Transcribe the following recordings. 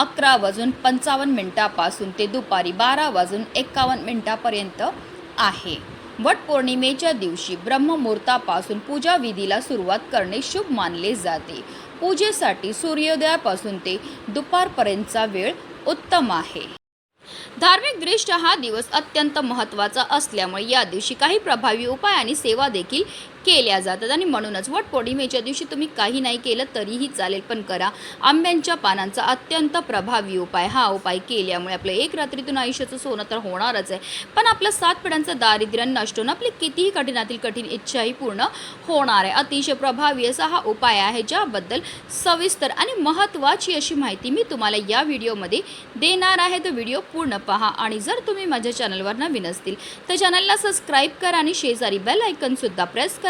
अकरा वाजून पंचावन्न मिनिटापासून ते दुपारी बारा वाजून एकावन्न मिनिटापर्यंत आहे. वटपौर्णिमेच्या दिवशी ब्रह्ममुहूर्तापासून पूजा विधीला सुरुवात करणे शुभ मानले जाते. पूजेसाठी सूर्योदयापासून ते दुपारपर्यंतचा वेळ उत्तम आहे. धार्मिक दृष्ट्या हा दिवस अत्यंत महत्त्वाचा असल्यामुळे या दिवशी काही प्रभावी उपाय आणि सेवा देखील केल्या जातात आणि म्हणूनच वटपौर्णिमेच्या दिवशी तुम्ही काही नाही केलं तरीही चालेल पण करा. आंब्यांच्या पानांचा अत्यंत प्रभावी उपाय. हा उपाय केल्यामुळे आपलं एक रात्रीतून आयुष्याचं सोनं तर होणारच आहे. पण आपलं सात पिढ्यांचं दारिद्र्य नष्ट होणं आपली कितीही कठीणातील कठीण इच्छाही पूर्ण होणार आहे. अतिशय प्रभावी असा हा उपाय आहे ज्याबद्दल सविस्तर आणि महत्त्वाची अशी माहिती मी तुम्हाला या व्हिडिओमध्ये देणार आहे. तो व्हिडिओ पूर्ण पहा आणि जर तुम्ही माझ्या चॅनलवर नवीन असतील तर चॅनलला सबस्क्राईब करा आणि शेजारी बेल ऐकनसुद्धा प्रेस करा.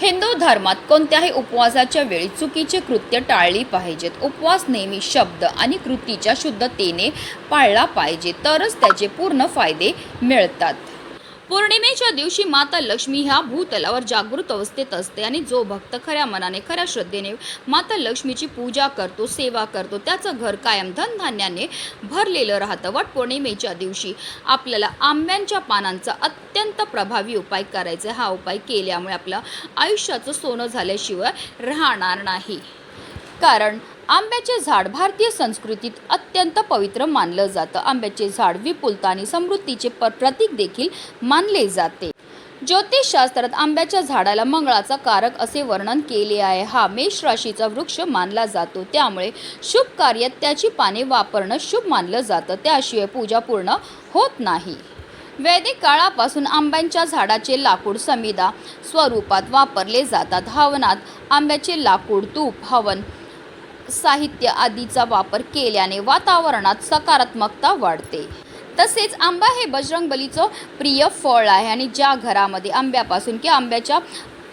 हिंदू धर्मात कोणत्याही उपवासाच्या वेळी चुकीचे कृत्य टाळली पाहिजेत. उपवास नेहमी शब्द आणि कृतीच्या शुद्धतेने पाळला पाहिजे तरच त्याचे पूर्ण फायदे मिळतात. पौर्णिमेच्या दिवशी माता लक्ष्मी ह्या भूतलावर जागृत अवस्थेत असते आणि जो भक्त खऱ्या मनाने खऱ्या श्रद्धेने माता लक्ष्मीची पूजा करतो सेवा करतो त्याचं घर कायम धनधान्याने भरलेलं राहतं. वट पौर्णिमेच्या दिवशी आपल्याला आंब्यांच्या पानांचा अत्यंत प्रभावी उपाय करायचा. हा उपाय केल्यामुळे आपलं आयुष्याचं सोनं झाल्याशिवाय राहणार नाही. कारण आंब्याचे झाड भारतीय संस्कृतीत अत्यंत पवित्र मानलं जातं. आंब्याचे झाड विपुलता आणि समृद्धीचे प्रतीक देखील मानले जाते. ज्योतिषशास्त्रात आंब्याच्या झाडाला मंगळाचा कारक असे वर्णन केले आहे. हा मेष राशीचा वृक्ष मानला जातो. त्यामुळे शुभ कार्यात त्याची पाने वापरणं शुभ मानलं जातं. त्याशिवाय पूजा पूर्ण होत नाही. वैदिक काळापासून आंब्यांच्या झाडाचे लाकूड समिदा स्वरूपात वापरले जातात. हवनात आंब्याचे लाकूड तूप हवन साहित्य आदीचा वापर केल्याने वातावरणात सकारात्मकता वाढते. तसेच आंबा हे बजरंगबलीचं प्रिय फळ आहे आणि ज्या घरामध्ये आंब्यापासून किंवा आंब्याच्या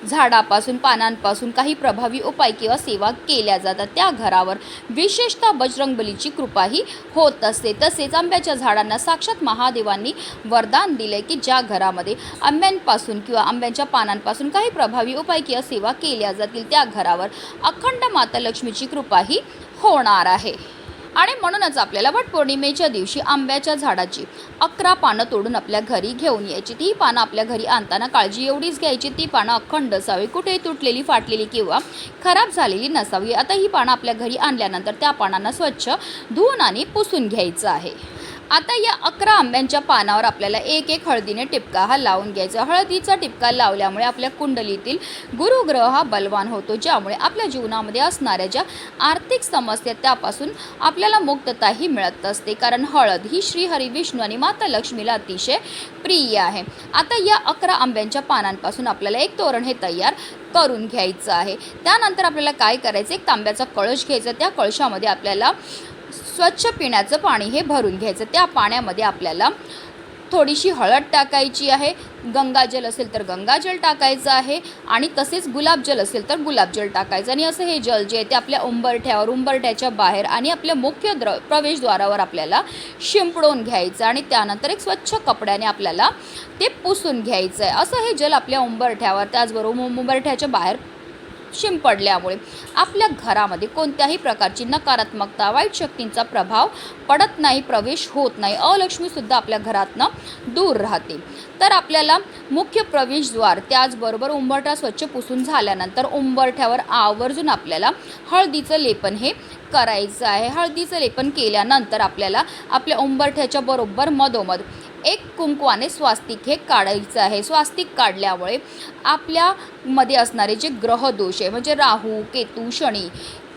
झाडापासून पानांपासून काही प्रभावी उपाय किंवा सेवा केल्या जातात. त्या घरावर विशेषतः बजरंगबलीची कृपाही होत असते. तसेच आंब्याच्या झाडांना साक्षात महादेवांनी वरदान दिले की ज्या घरामध्ये आंब्यांपासून किंवा आंब्याच्या पानांपासून काही प्रभावी उपाय किंवा सेवा केल्या जातील त्या घरावर अखंड माता लक्ष्मीची कृपाही होणार आहे. आणि म्हणूनच आपल्याला वटपौर्णिमेच्या दिवशी आंब्याच्या झाडाची अकरा पानं तोडून आपल्या घरी घेऊन यायची. ती पानं आपल्या घरी आणताना काळजी एवढीच घ्यायची ती पानं अखंड असावी कुठेही तुटलेली फाटलेली किंवा खराब झालेली नसावी. आता ही पानं आपल्या घरी आणल्यानंतर त्या पानांना स्वच्छ धुवून आणि पुसून घ्यायचं आहे. आता या अकरा आंब्यांच्या पानावर आपल्याला एक एक हळदीने टिपका हा लावून घ्यायचा. हळदीचा टिपका लावल्यामुळे आपल्या कुंडलीतील गुरुग्रह हा बलवान होतो ज्यामुळे आपल्या जीवनामध्ये असणाऱ्या ज्या आर्थिक समस्या त्यापासून आपल्याला मुक्तताही मिळत असते. कारण हळद ही श्रीहरी विष्णू आणि माता लक्ष्मीला अतिशय प्रिय आहे. आता या अकरा आंब्यांच्या पानांपासून आपल्याला एक तोरण हे तयार करून घ्यायचं आहे. त्यानंतर आपल्याला काय करायचं? एक तांब्याचा कळश घ्यायचा. त्या कळशामध्ये आपल्याला स्वच्छ पिण्याचं पाणी हे भरून घ्यायचं. त्या पाण्यामध्ये आपल्याला थोडीशी हळद टाकायची आहे. गंगाजल असेल तर गंगाजल टाकायचं आहे आणि तसेच गुलाबजल असेल तर गुलाबजल टाकायचं. आणि असं हे जल जे आहे ते आपल्या उंबरठ्यावर उंबरठ्याच्या बाहेर आणि आपल्या मुख्य द्र प्रवेशद्वारावर आपल्याला शिंपडून घ्यायचं आणि त्यानंतर एक स्वच्छ कपड्याने आपल्याला ते पुसून घ्यायचं आहे. असं हे जल आपल्या उंबरठ्यावर त्याचबरोबर उंबरठ्याच्या बाहेर शिंपडल्यामुळे आपल्या घरामध्ये कोणत्याही प्रकारची नकारात्मकता वाईट शक्तींचा प्रभाव पडत नाही प्रवेश होत नाही. अलक्ष्मीसुद्धा आपल्या घरातनं दूर राहते. तर आपल्याला मुख्य प्रवेशद्वार त्याचबरोबर उंबरठा स्वच्छ पुसून झाल्यानंतर उंबरठ्यावर आवर्जून आपल्याला हळदीचं लेपन हे करायचं आहे. हळदीचं लेपन केल्यानंतर आपल्याला आपल्या उंबरठ्याच्या बरोबर मधोमध एक कुंकवाने स्वास्तिक हे काढायचं आहे. स्वास्तिक काढल्यामुळे आपल्यामध्ये असणारे जे ग्रहदोष आहे म्हणजे राहू केतू शनी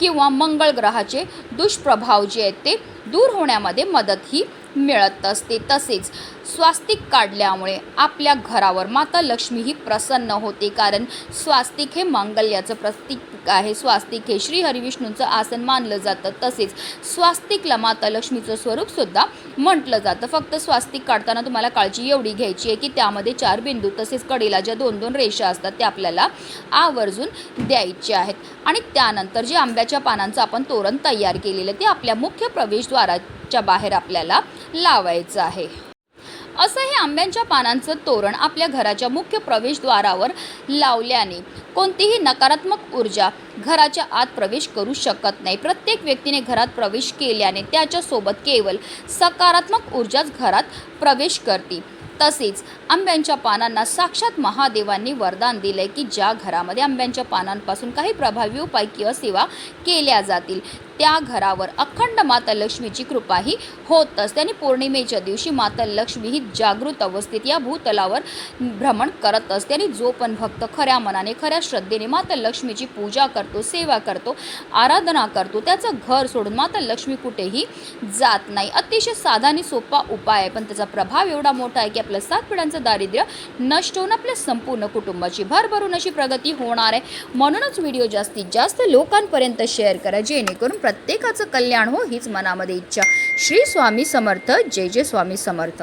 किंवा मंगळ ग्रहाचे दुष्प्रभाव जे आहेत ते दूर होण्यामध्ये मदत ही मिळत असते. तसेच स्वास्तिक काढल्यामुळे आपल्या घरावर माता लक्ष्मी ही प्रसन्न होते. कारण स्वास्तिक हे मांगल्याचं प्रतीक आहे. स्वास्तिक हे श्री हरिविष्णूंचं आसन मानलं जातं. तसेच स्वास्तिकला माता लक्ष्मीचं स्वरूपसुद्धा म्हटलं जातं. फक्त स्वास्तिक काढताना तुम्हाला काळजी एवढी घ्यायची आहे की त्यामध्ये चार बिंदू तसेच कडेला ज्या दोन दोन रेषा असतात त्या आपल्याला आवर्जून द्यायचे आहेत. आणि त्यानंतर जे आंब्याच्या पानांचं आपण तोरण तयार केलेलं ते आपल्या मुख्य प्रवेशद्वाराच्या बाहेर आपल्याला लावायचं आहे. असं हे आंब्यांच्या पानांचं तोरण आपल्या घराच्या मुख्य प्रवेशद्वारावर लावल्याने कोणतीही नकारात्मक ऊर्जा घराच्या आत प्रवेश करू शकत नाही. प्रत्येक व्यक्तीने घरात प्रवेश केल्याने त्याच्यासोबत केवळ सकारात्मक ऊर्जाच घरात प्रवेश करते. तसेच आंब्यांच्या पानांना साक्षात महादेवांनी वरदान दिलंय की ज्या घरामध्ये आंब्यांच्या पानांपासून काही प्रभावी उपाय किंवा सेवा केल्या जातील त्या घरावर अखंड माता लक्ष्मीची कृपाही होत असते आणि पौर्णिमेच्या दिवशी माता लक्ष्मी ही जागृत अवस्थेत या भूतलावर भ्रमण करत असते आणि जो पण भक्त खऱ्या मनाने खऱ्या श्रद्धेने माता लक्ष्मीची पूजा करतो सेवा करतो आराधना करतो त्याचं घर सोडून माता लक्ष्मी कुठेही जात नाही. अतिशय साधा आणि सोपा उपाय आहे पण त्याचा प्रभाव एवढा मोठा आहे की आपलं सात पिढ्यांचं दारिद्र्य नष्ट होऊन आपल्या संपूर्ण कुटुंबाची भरभरून अशी प्रगती होणार आहे. म्हणूनच व्हिडिओ जास्तीत जास्त लोकांपर्यंत शेअर करा जेणेकरून प्रत्येकाचं कल्याण हो हीच मनामध्ये इच्छा. श्री स्वामी समर्थ. जय जय स्वामी समर्थ.